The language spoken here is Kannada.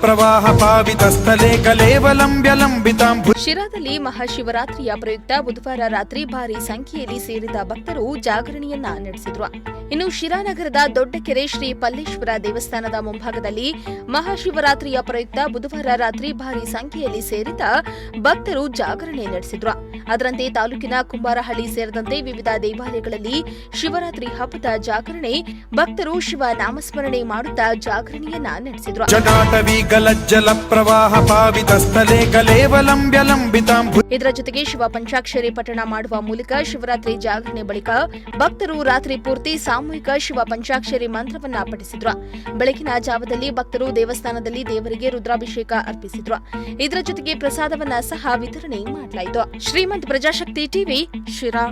ಪ್ರವಾಹ ಲಂಬಿತಾಂ ಶಿರಾದಲ್ಲಿ ಮಹಾಶಿವರಾತ್ರಿಯ ಪ್ರಯುಕ್ತ ಬುಧವಾರ ರಾತ್ರಿ ಭಾರಿ ಸಂಖ್ಯೆಯಲ್ಲಿ ಸೇರಿದ ಭಕ್ತರು ಜಾಗರಣೆಯನ್ನ ನಡೆಸಿದ್ರು. ಇನ್ನು ಶಿರಾನಗರದ ದೊಡ್ಡಕೆರೆ ಶ್ರೀ ಪಲ್ಲೇಶ್ವರ ದೇವಸ್ಥಾನದ ಮುಂಭಾಗದಲ್ಲಿ ಮಹಾಶಿವರಾತ್ರಿಯ ಪ್ರಯುಕ್ತ ಬುಧವಾರ ರಾತ್ರಿ ಭಾರಿ ಸಂಖ್ಯೆಯಲ್ಲಿ ಸೇರಿದ ಭಕ್ತರು ಜಾಗರಣೆ ನಡೆಸಿದ್ರು. ಅದರಂತೆ ತಾಲೂಕಿನ ಕುಂಬಾರಹಳ್ಳಿ ಸೇರಿದಂತೆ ವಿವಿಧ ದೇವಾಲಯಗಳಲ್ಲಿ ಶಿವರಾತ್ರಿ ಹಬ್ಬದ ಜಾಗರಣೆ ಭಕ್ತರು ಶಿವ ನಾಮಸ್ಮರಣೆ ಮಾಡುತ್ತಾ ಜಾಗರಣೆಯನ್ನ ನಡೆಸಿದರು. ಇದರ ಜೊತೆಗೆ ಶಿವ ಪಂಚಾಕ್ಷರಿ ಪಠಣ ಮಾಡುವ ಮೂಲಕ ಶಿವರಾತ್ರಿ ಜಾಗರಣೆ ಬಳಿಕ ಭಕ್ತರು ರಾತ್ರಿ ಪೂರ್ತಿ ಸಾಮೂಹಿಕ ಶಿವ ಪಂಚಾಕ್ಷರಿ ಮಂತ್ರವನ್ನ ಪಠಿಸಿದ್ರು. ಬೆಳಗಿನ ಜಾವದಲ್ಲಿ ಭಕ್ತರು ದೇವಸ್ಥಾನದಲ್ಲಿ ದೇವರಿಗೆ ರುದ್ರಾಭಿಷೇಕ ಅರ್ಪಿಸಿದ್ರು. ಇದರ ಜೊತೆಗೆ ಪ್ರಸಾದವನ್ನ ಸಹ ವಿತರಣೆ ಮಾಡಲಾಯಿತು. ಶ್ರೀಮಂತ್ ಪ್ರಜಾಶಕ್ತಿ ಟಿವಿ ಶಿರಾ.